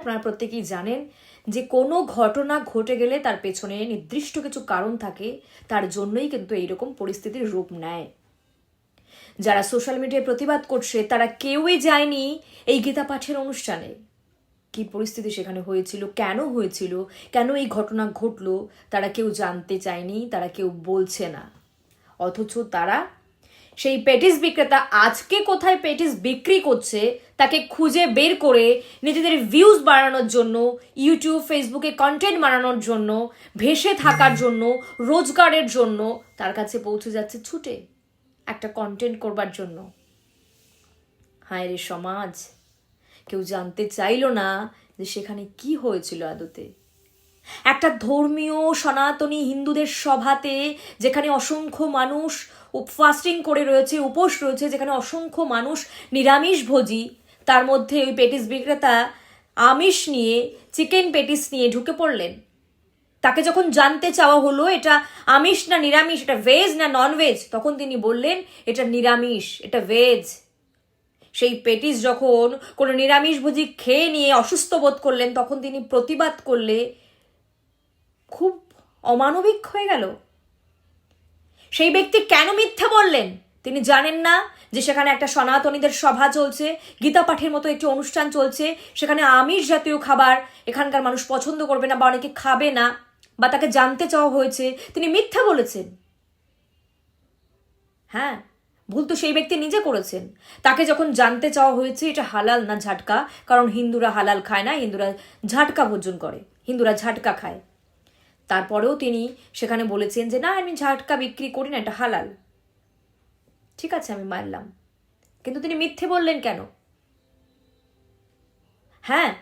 আপনারা প্রত্যেকেই জানেন যে কোনো ঘটনা ঘটে গেলে তার পেছনে নির্দিষ্ট কিছু কারণ থাকে, তার জন্যই কিন্তু এইরকম পরিস্থিতির রূপ নেয়। যারা সোশ্যাল মিডিয়ায় প্রতিবাদ করছে, তারা কেউই যায়নি এই গীতা পাঠের অনুষ্ঠানে। কি পরিস্থিতি সেখানে হয়েছিল, কেন হয়েছিল, কেন এই ঘটনা ঘটলো, তারা কেউ জানতে চায়নি, তারা কেউ বলছে না। অথচ তারা সেই পেটিস বিক্রেতা আজকে কোথায় পেটিস বিক্রি করছে, তাকে খুঁজে বের করে নিজেদের ভিউজ বাড়ানোর জন্য ইউটিউব ফেসবুকে কন্টেন্ট বানানোর জন্য, ভেসে থাকার জন্য, রোজগারের জন্য তার কাছে পৌঁছে যাচ্ছে ছুটে একটা কন্টেন্ট করবার জন্য। হায় রে সমাজ, কেউ জানতে চাইলো না যে সেখানে কি হয়েছিল আদতে। একটা ধর্মীয় সনাতনী হিন্দুদের সভাতে যেখানে অসংখ্য মানুষ ফাস্টিং করে রয়েছে, উপোস রয়েছে, যেখানে অসংখ্য মানুষ নিরামিষ ভোজি, তার মধ্যে ওই পেটিস বিক্রেতা আমিষ নিয়ে, চিকেন পেটিস নিয়ে ঢুকে পড়লেন। তাকে যখন জানতে চাওয়া হলো এটা আমিষ না নিরামিষ, এটা ভেজ না নন ভেজ তখন তিনি বললেন, এটা নিরামিষ, এটা ভেজ। সেই পেটিস যখন কোনো নিরামিষ ভোজি খেয়ে নিয়ে অসুস্থ বোধ করলেন, তখন তিনি প্রতিবাদ করলে খুব অমানবিক হয়ে গেল। সেই ব্যক্তি কেন মিথ্যা বললেন? তিনি জানেন না যে সেখানে একটা সনাতনীদের সভা চলছে, গীতা পাঠের মতো একটি অনুষ্ঠান চলছে, সেখানে আমিষ জাতীয় খাবার এখানকার মানুষ পছন্দ করবে না বা অনেকে খাবে না বা তাকে জানতে চাওয়া হয়েছে। তিনি মিথ্যা বলেছেন। হ্যাঁ ভুল তো সেই ব্যক্তি নিজে করেছেন। তাকে যখন জানতে চাওয়া হয়েছে, এটা হালাল না ঝাটকা? কারণ হিন্দুরা হালাল খায় না, হিন্দুরা ঝাটকা ভোজন করে, হিন্দুরা ঝাটকা খায়। তারপরেও তিনি সেখানে বলেছেন যে, না, আমি ঝাটকা বিক্রি করি না, এটা হালাল। ঠিক আছে, আমি মানলাম। কিন্তু তিনি মিথ্যে বললেন কেন? হ্যাঁ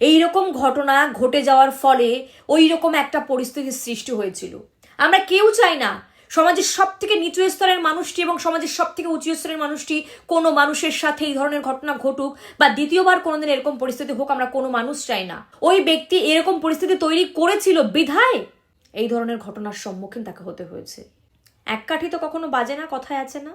এই রকম ঘটনা ঘটে যাওয়ার ফলে ওই রকম একটা পরিস্থিতির সৃষ্টি হয়েছিল। আমরা কেউ চাই না সমাজের সব থেকে নিচু স্তরের মানুষটি এবং সমাজের সব থেকে উঁচু স্তরের মানুষটি কোনো মানুষের সাথে এই ধরনের ঘটনা ঘটুক বা দ্বিতীয়বার কোনোদিন এরকম পরিস্থিতি হোক, আমরা কোনো মানুষ চাই না। ওই ব্যক্তি এরকম পরিস্থিতি তৈরি করেছিল বিধায় এই ধরনের ঘটনার সম্মুখীন তাকে হতে হয়েছে। এক কাঠি তো কখনো বাজে না, কথায় আছে না।